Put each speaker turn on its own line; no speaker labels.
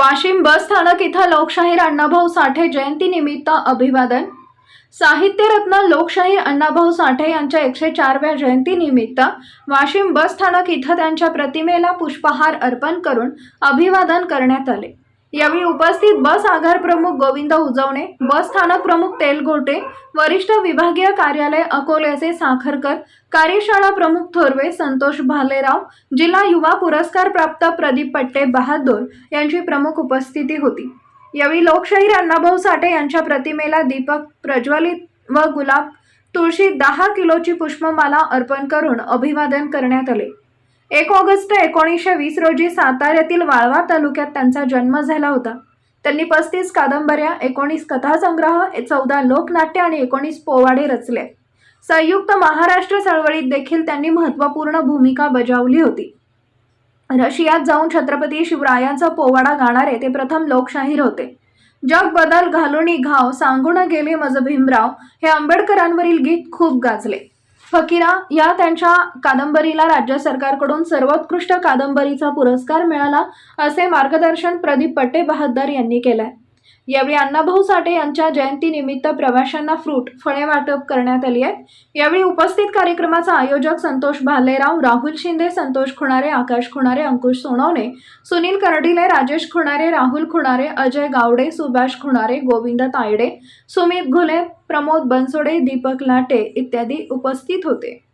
वाशिम बस स्थानक इथं लोकशाहीर अण्णाभाऊ साठे जयंती निमित्त अभिवादन साहित्यरत्न लोकशाहीर अण्णाभाऊ साठे यांच्या एकशे चारव्या जयंतीनिमित्त वाशिम बस स्थानक इथं त्यांच्या प्रतिमेला पुष्पहार अर्पण करून अभिवादन करण्यात आले यावेळी उपस्थित बस आघार प्रमुख गोविंद उजवणे बस स्थानक प्रमुख तेलगोटे वरिष्ठ विभागीय कार्यालय अकोल्याचे साखरकर कार्यशाळा प्रमुख थोरवे संतोष भालेराव जिल्हा युवा पुरस्कार प्राप्त प्रदीप पट्टे बहादूर यांची प्रमुख उपस्थिती होती यावेळी लोकशाहीर अण्णाभाऊ साठे यांच्या प्रतिमेला दीपक प्रज्वलित व गुलाब तुळशी दहा किलोची पुष्पमाला अर्पण करून अभिवादन करण्यात आले एक ऑगस्ट एकोणीसशे वीस रोजी साताऱ्यातील वाळवा तालुक्यात त्यांचा जन्म झाला होता त्यांनी पस्तीस कादंबऱ्या एकोणीस कथासंग्रह चौदा लोकनाट्य आणि एकोणीस पोवाडे रचले संयुक्त महाराष्ट्र चळवळीत देखील त्यांनी महत्त्वपूर्ण भूमिका बजावली होती रशियात जाऊन छत्रपती शिवरायांचा पोवाडा गाणारे ते प्रथम लोकशाहीर होते जग बदल घालून घाव सांगून गेले मज भीमराव हे आंबेडकरांवरील गीत खूप गाजले फकीरा या त्यांच्या कादंबरीला राज्य सरकारकडून सर्वोत्कृष्ट कादंबरीचा पुरस्कार मिळाला असे मार्गदर्शन प्रदीप पट्टे बहादर यांनी केलंय यावेळी अण्णाभाऊ साठे यांच्या जयंतीनिमित्त प्रवाशांना फ्रूट फळे वाटप करण्यात आली आहेत यावेळी उपस्थित कार्यक्रमाचा आयोजक संतोष भालेराव राहुल शिंदे संतोष खुणारे आकाश खुणारे अंकुश सोनवणे सुनील कर्डिले राजेश खुणारे राहुल खुणारे अजय गावडे सुभाष खुणारे गोविंद तायडे सुमित घुले प्रमोद बनसोडे दीपक लाटे इत्यादी उपस्थित होते